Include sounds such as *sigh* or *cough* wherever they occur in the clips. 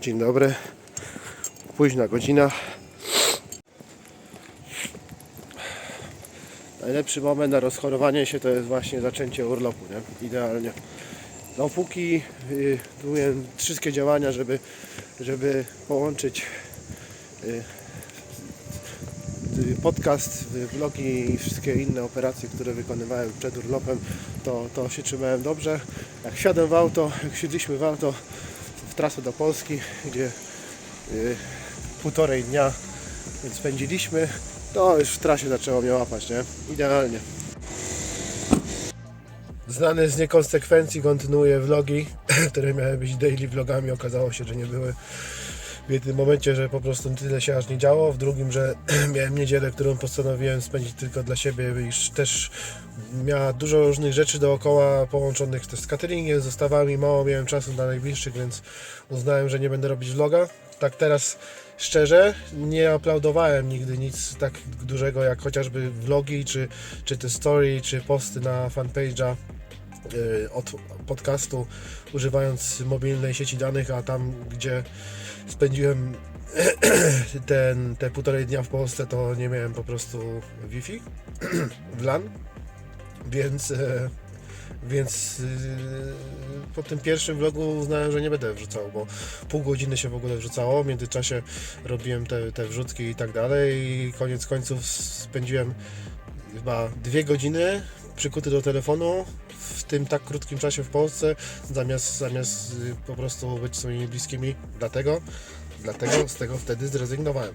Dzień dobry. Późna godzina. Najlepszy moment na rozchorowanie się to jest właśnie zaczęcie urlopu, nie? Idealnie. Dopóki y, były wszystkie działania, żeby, żeby połączyć y, y, podcast, y, vlogi i wszystkie inne operacje, które wykonywałem przed urlopem, to, to się trzymałem dobrze. Jak wsiadłem w auto, jak siedliśmy w auto w trasę do Polski, gdzie y, półtorej dnia spędziliśmy, to już w trasie zaczęło mnie łapać, nie? Idealnie. Znany z niekonsekwencji kontynuuje vlogi, *laughs* które miały być daily vlogami. Okazało się, że nie były. W jednym momencie, że po prostu tyle się aż nie działo, w drugim, że *clears throat* miałem niedzielę, którą postanowiłem spędzić tylko dla siebie, iż też miała dużo różnych rzeczy dookoła połączonych też z cateringiem, z dostawami, mało miałem czasu dla najbliższych, więc uznałem, że nie będę robić vloga. Tak teraz szczerze, nie aplaudowałem nigdy nic tak dużego jak chociażby vlogi, czy, czy te story, czy posty na fanpage'a y, od podcastu używając mobilnej sieci danych, a tam gdzie spędziłem *clears throat* ten, te półtorej dnia w Polsce, to nie miałem po prostu Wi-Fi *clears throat* w LAN, więc, e, więc e, po tym pierwszym vlogu uznałem, że nie będę wrzucał, bo pół godziny się w ogóle wrzucało, w międzyczasie robiłem te, te wrzutki i tak dalej i koniec końców spędziłem chyba dwie godziny przykuty do telefonu w tym tak krótkim czasie w Polsce, zamiast, zamiast y, po prostu być swoimi bliskimi. Dlatego, dlatego z tego wtedy zrezygnowałem.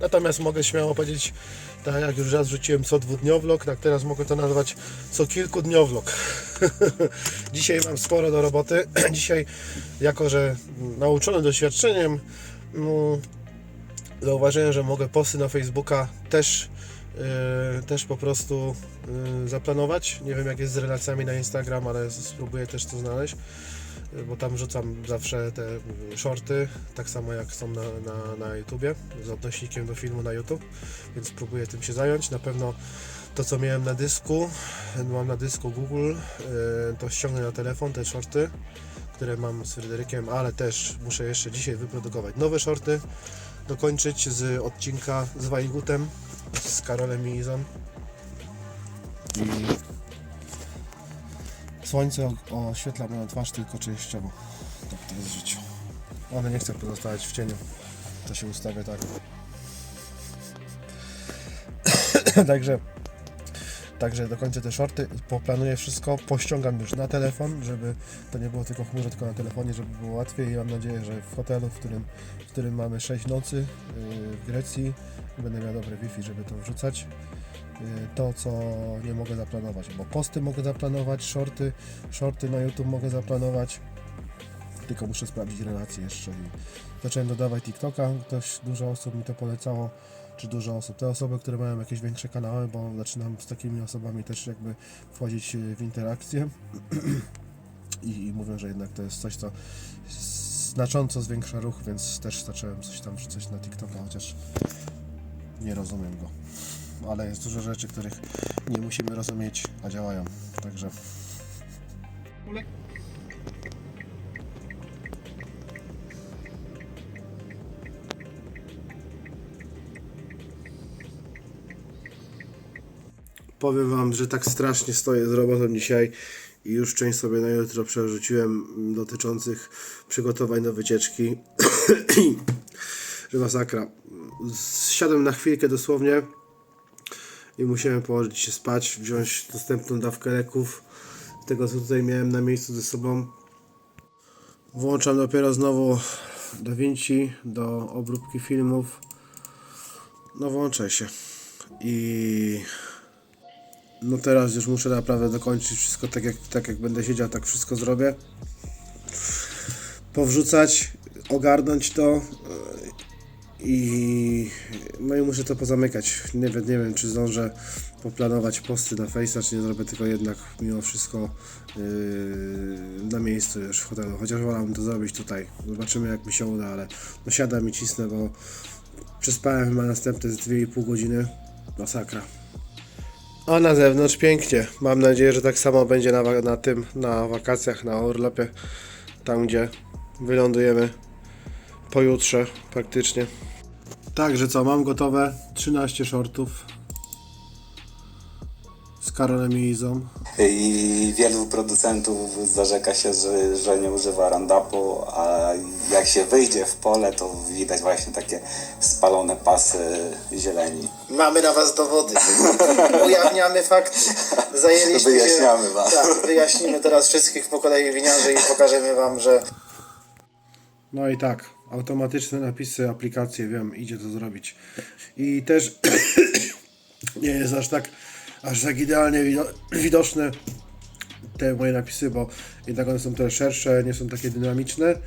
Natomiast mogę śmiało powiedzieć, tak jak już raz rzuciłem co dwudniowlog, tak teraz mogę to nazwać co kilkudniowlog. *laughs* Dzisiaj mam sporo do roboty. *clears throat* Dzisiaj, jako że nauczony doświadczeniem, no, zauważyłem, że mogę posty na Facebooka też, też po prostu yy, zaplanować. Nie wiem jak jest z relacjami na Instagram, ale spróbuję też to znaleźć, yy, bo tam rzucam zawsze te yy, shorty, tak samo jak są na, na, na YouTubie, z odnośnikiem do filmu na YouTube, więc spróbuję tym się zająć. Na pewno to co miałem na dysku, mam na dysku Google, to ściągnę na telefon te shorty, które mam z Fryderykiem, ale też muszę jeszcze dzisiaj wyprodukować nowe shorty dokończyć z odcinka z Wajgutem, z Karolem i Izą. I słońce oświetla moją twarz tylko częściowo. Tak to jest życie. One nie chcą pozostawać w cieniu. To się ustawia tak. *coughs* Także Także dokończę te shorty, poplanuję wszystko, pościągam już na telefon, żeby to nie było tylko w chmurze, tylko na telefonie, żeby było łatwiej i mam nadzieję, że w hotelu, w którym, w którym mamy 6 nocy yy, w Grecji, będę miał dobre Wi-Fi, żeby to wrzucać. Yy, To, co nie mogę zaplanować, bo posty mogę zaplanować, shorty, shorty na YouTube mogę zaplanować, tylko muszę sprawdzić relacje jeszcze. Zacząłem dodawać TikToka, ktoś, dużo osób mi to polecało, czy dużo osób. Te osoby, które mają jakieś większe kanały, bo zaczynam z takimi osobami też jakby wchodzić e, w interakcję *clears throat* i, i mówią, że jednak to jest coś, co znacząco zwiększa ruch, więc też zacząłem coś tam wrzucać na TikToka, chociaż nie rozumiem go. Ale jest dużo rzeczy, których nie musimy rozumieć, a działają. Także Powiem Wam, że tak strasznie stoję z robotą dzisiaj i już część sobie na jutro przerzuciłem dotyczących przygotowań do wycieczki. *clears throat* że masakra. Siadłem na chwilkę dosłownie i musiałem położyć się spać, wziąć dostępną dawkę leków, tego co tutaj miałem na miejscu ze sobą. Włączam dopiero znowu DaVinci do obróbki filmów. No włączaj się. I no teraz już muszę naprawdę dokończyć wszystko tak jak, tak jak będę siedział, tak wszystko zrobię. Powrzucać, ogarnąć to yy, i no i muszę to pozamykać. Nie wiem, nie wiem czy zdążę poplanować posty na Face'a, czy nie zrobię tylko jednak mimo wszystko yy, na miejscu już w hotelu. Chociaż wolałbym to zrobić tutaj. Zobaczymy jak mi się uda, ale no siadam i cisnę, bo przespałem chyba następne z 2,5 godziny. Masakra. A na zewnątrz pięknie. Mam nadzieję, że tak samo będzie na, na tym, na wakacjach, na urlopie, tam gdzie wylądujemy pojutrze praktycznie. Także co, mam gotowe 13 shortów z Karolem i Izą. I wielu producentów zarzeka się, że, że nie używa Roundupu, a jak się wyjdzie w pole, to widać właśnie takie spalone pasy zieleni. Mamy na was dowody. Ujawniamy fakty. Zajęliśmy Wyjaśniamy się. wam. Tak, wyjaśnimy teraz wszystkich po kolei winiarzy i pokażemy wam, że No i tak, automatyczne napisy, aplikacje, wiem, idzie to zrobić. I też *coughs* nie jest aż tak, aż tak idealnie wido- widoczne te moje napisy, bo jednak one są trochę szersze, nie są takie dynamiczne,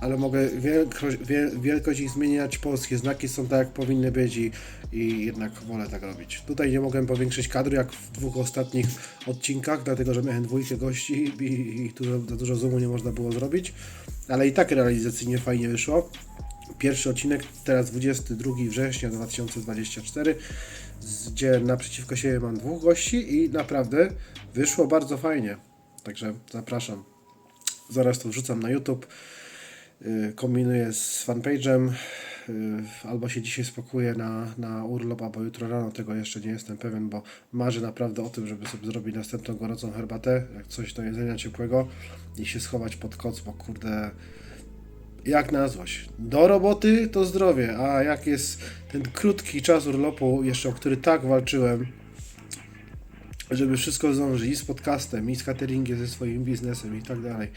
ale mogę wielkość, wie, wielkość ich zmieniać, polskie znaki są tak jak powinny być i, i jednak wolę tak robić. Tutaj nie mogłem powiększyć kadru jak w dwóch ostatnich odcinkach, dlatego że miałem dwójkę gości i, i dużo, dużo zoomu nie można było zrobić, ale i tak realizacyjnie fajnie wyszło. Pierwszy odcinek, teraz 22 września 2024, z- gdzie naprzeciwko siebie mam dwóch gości i naprawdę wyszło bardzo fajnie. Także zapraszam. Zaraz to wrzucam na YouTube. Yy, Kombinuję z fanpage'em. Yy, Albo się dzisiaj spakuję na, na urlop, albo jutro rano. Tego jeszcze nie jestem pewien, bo marzę naprawdę o tym, żeby sobie zrobić następną gorącą herbatę, jak coś do jedzenia ciepłego i się schować pod koc, bo kurde, jak na złość. Do roboty to zdrowie, a jak jest ten krótki czas urlopu, jeszcze o który tak walczyłem, żeby wszystko zdążyć i z podcastem, i z cateringiem, ze swoim biznesem i tak dalej.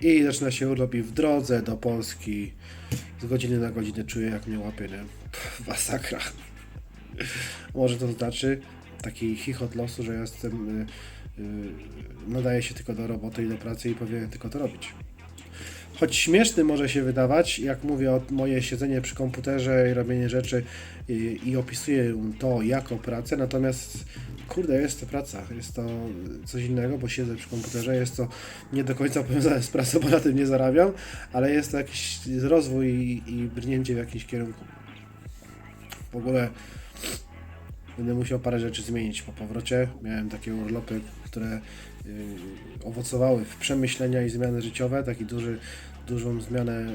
I zaczyna się urlop i w drodze do Polski z godziny na godzinę czuję jak mnie łapie, nie? Masakra. Może to znaczy taki chichot losu, że jestem, y, y, nadaję się tylko do roboty i do pracy i powinienem tylko to robić. Choć śmieszny może się wydawać, jak mówię o moje siedzenie przy komputerze i robienie rzeczy i, i opisuję to jako pracę, natomiast kurde, jest to praca, jest to coś innego, bo siedzę przy komputerze, jest to nie do końca powiązane z pracą, bo na tym nie zarabiam, ale jest to jakiś rozwój i, i brnięcie w jakiś kierunku. W ogóle będę musiał parę rzeczy zmienić po powrocie. Miałem takie urlopy, które y, owocowały w przemyślenia i zmiany życiowe. Taki duży, dużą zmianę,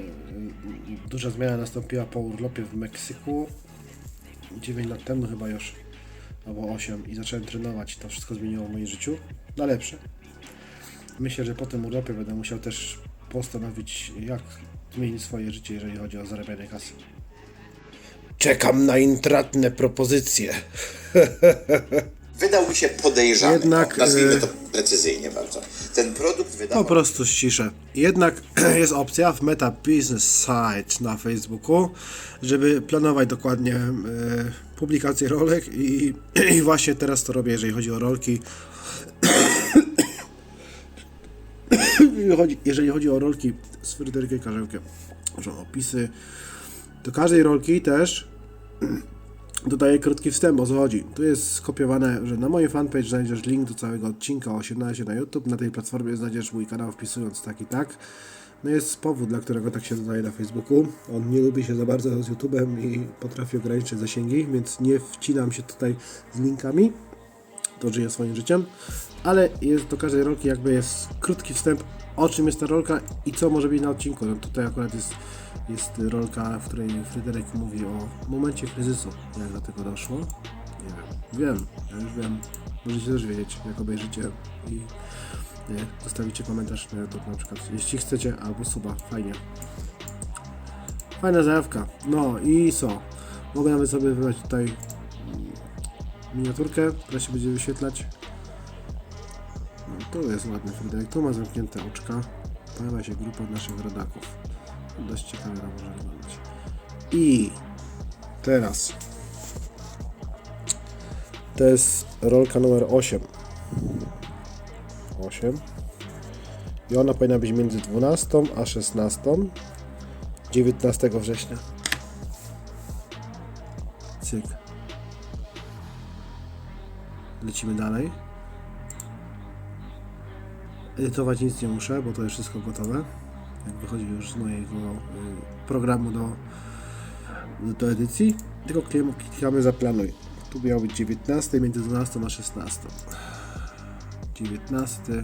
y, duża zmiana nastąpiła po urlopie w Meksyku 9 lat temu chyba już, albo 8 i zacząłem trenować. To wszystko zmieniło w moim życiu na lepsze. Myślę, że po tym urlopie będę musiał też postanowić, jak zmienić swoje życie, jeżeli chodzi o zarabianie kasy. Czekam na intratne propozycje. *laughs* wydał mi się podejrzany. Jednak, o, nazwijmy e, to precyzyjnie bardzo. Ten produkt Po wydawał prostu ściszę. Jednak *clears throat* jest opcja w Meta Business Site na Facebooku, żeby planować dokładnie e, publikację rolek i, *clears throat* i właśnie teraz to robię, jeżeli chodzi o rolki. *clears throat* Jeżeli chodzi- o rolki z Fryderykiem Karzełkiem, że opisy do każdej rolki też *clears throat* dodaję krótki wstęp, o co chodzi. Tu jest skopiowane, że na moim fanpage znajdziesz link do całego odcinka o 18 na YouTube. Na tej platformie znajdziesz mój kanał wpisując tak i tak. No jest powód, dla którego tak się dodaje na Facebooku. On nie lubi się za bardzo z YouTube'em i potrafi ograniczyć zasięgi, więc nie wcinam się tutaj z linkami. To żyję swoim życiem. Ale jest do każdej rolki jakby jest krótki wstęp, o czym jest ta rolka i co może być na odcinku. No tutaj akurat jest, jest rolka, w której Fryderyk mówi o momencie kryzysu. Jak do tego doszło? Nie wiem. Wiem, ja już wiem. Możecie też wiedzieć, jak obejrzycie i nie, zostawicie komentarz na YouTube na przykład, jeśli chcecie, albo suba, fajnie. Fajna zajawka. No i co? Mogę nawet sobie wybrać tutaj miniaturkę, która się będzie wyświetlać. No, tu jest ładny Fryderyk, tu ma zamknięte oczka. Pojawia się grupa naszych rodaków. Dość ciekawie może wyglądać. I teraz to jest rolka numer 8. 8. I ona powinna być między 12 a 16. 19 września. Cyk. Lecimy dalej. Edytować nic nie muszę, bo to jest wszystko gotowe. Jak wychodzi już z mojego y, programu do, do edycji. Tylko klikamy, zaplanuj. Tu miał być 19, między 12 a 16. 19,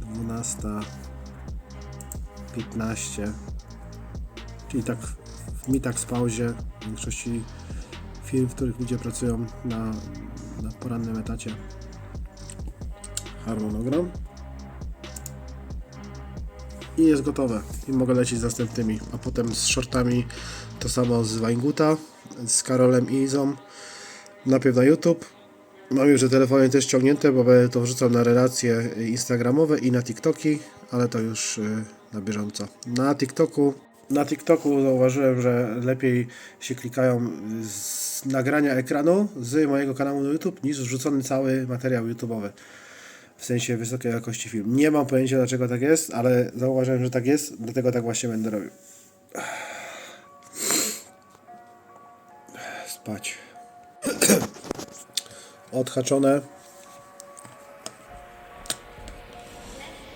12, 15, czyli tak w mi tak z pauzie w większości firm, w których ludzie pracują na, na porannym etacie. Harmonogram. I jest gotowe. I mogę lecieć z następnymi. A potem z shortami to samo z Weinguta, z Karolem i Izą. Najpierw na YouTube. Mam już te telefony też ściągnięte, bo będę to wrzucał na relacje instagramowe i na TikToki, ale to już y, na bieżąco. Na TikToku, na TikToku zauważyłem, że lepiej się klikają z nagrania ekranu z mojego kanału na YouTube niż wrzucony cały materiał YouTube'owy. W sensie wysokiej jakości film. Nie mam pojęcia dlaczego tak jest, ale zauważyłem, że tak jest, dlatego tak właśnie będę robił. Spać. *clears throat* Odhaczone.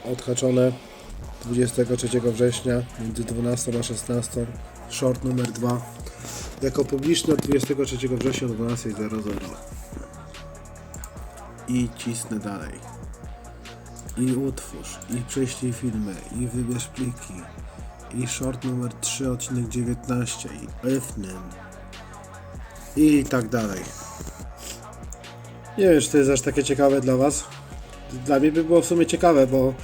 Odhaczone 23 września między 12 a 16. Short numer 2. Jako publiczny od 23 września do 12.00. I cisnę dalej. I utwórz, i prześlij filmy, i wybierz pliki. I short numer 3, odcinek 19. I Efnen. I tak dalej. Nie wiem, czy to jest aż takie ciekawe dla Was. Dla mnie by było w sumie ciekawe, bo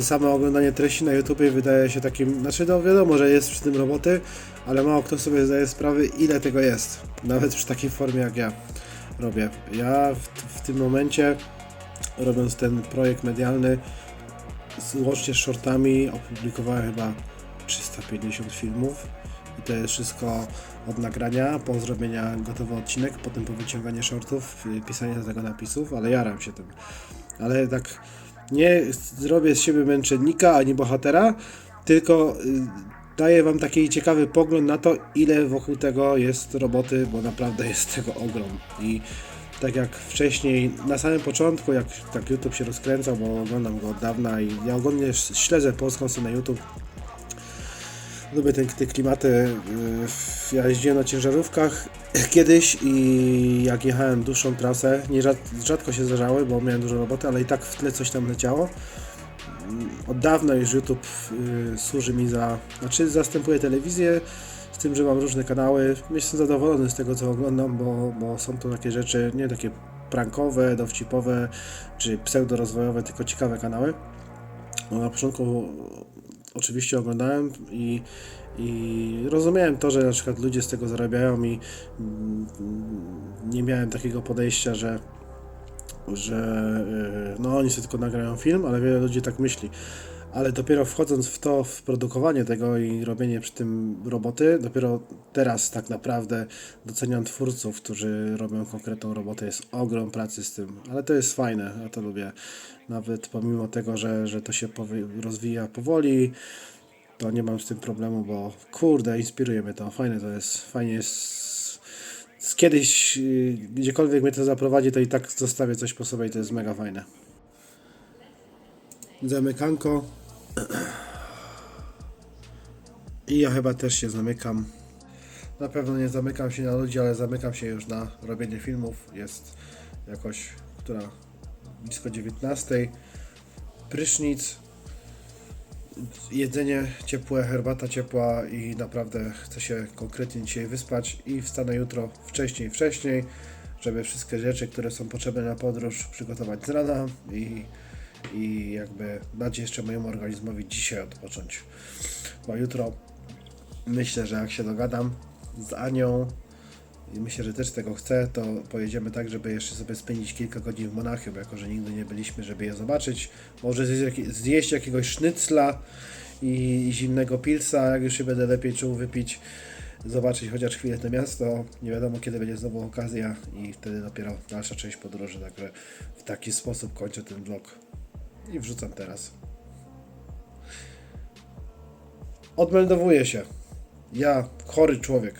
samo oglądanie treści na YouTube wydaje się takim. Znaczy, no wiadomo, że jest przy tym roboty, ale mało kto sobie zdaje sprawy, ile tego jest. Nawet przy takiej formie jak ja robię. Ja w, w tym momencie, robiąc ten projekt medialny, łącznie z shortami, opublikowałem chyba 350 filmów. I to jest wszystko od nagrania, po zrobienia gotowy odcinek, potem po wyciąganie shortów, pisanie do tego napisów, ale jaram się tym. Ale tak nie zrobię z siebie męczennika ani bohatera, tylko y, daję wam taki ciekawy pogląd na to, ile wokół tego jest roboty, bo naprawdę jest tego ogrom. I tak jak wcześniej, na samym początku, jak tak YouTube się rozkręcał, bo oglądam go od dawna i ja ogólnie śledzę polską scenę YouTube, Lubię te, te klimaty. yy, Ja jeździłem na ciężarówkach *clears throat* kiedyś i jak jechałem dłuższą trasę, nie rzad, rzadko się zdarzały, bo miałem dużo roboty, ale i tak w tle coś tam leciało. Mm, Od dawna już YouTube yy, służy mi za, znaczy zastępuje telewizję, z tym, że mam różne kanały. Jestem zadowolony z tego, co oglądam, bo, bo są to takie rzeczy, nie takie prankowe, dowcipowe, czy pseudorozwojowe, tylko ciekawe kanały. No, na początku oczywiście oglądałem i, i rozumiałem to, że na przykład ludzie z tego zarabiają i mm, nie miałem takiego podejścia, że że yy, no oni sobie tylko nagrają film, ale wiele ludzi tak myśli. Ale dopiero wchodząc w to, w produkowanie tego i robienie przy tym roboty, dopiero teraz tak naprawdę doceniam twórców, którzy robią konkretną robotę. Jest ogrom pracy z tym, ale to jest fajne, ja to lubię. Nawet pomimo tego, że, że to się rozwija powoli, to nie mam z tym problemu, bo kurde, inspiruje mnie to. Fajne to jest, fajnie jest. Kiedyś, yy, gdziekolwiek mnie to zaprowadzi, to i tak zostawię coś po sobie i to jest mega fajne. Zamykanko. I ja chyba też się zamykam. Na pewno nie zamykam się na ludzi, ale zamykam się już na robienie filmów. Jest jakoś, która blisko 19. Prysznic, jedzenie ciepłe, herbata ciepła i naprawdę chcę się konkretnie dzisiaj wyspać i wstanę jutro wcześniej, wcześniej, żeby wszystkie rzeczy, które są potrzebne na podróż przygotować z rana i, i jakby dać jeszcze mojemu organizmowi dzisiaj odpocząć. Bo jutro myślę, że jak się dogadam z Anią i myślę, że też tego chcę, to pojedziemy tak, żeby jeszcze sobie spędzić kilka godzin w Monachium, jako że nigdy nie byliśmy, żeby je zobaczyć. Może zjeść, jaki- zjeść jakiegoś sznycla i zimnego pilsa, jak już się będę lepiej czuł, wypić, zobaczyć chociaż chwilę to miasto. Nie wiadomo kiedy będzie znowu okazja i wtedy dopiero dalsza część podróży, także w taki sposób kończę ten vlog i wrzucam teraz. Odmeldowuję się. Ja, chory człowiek,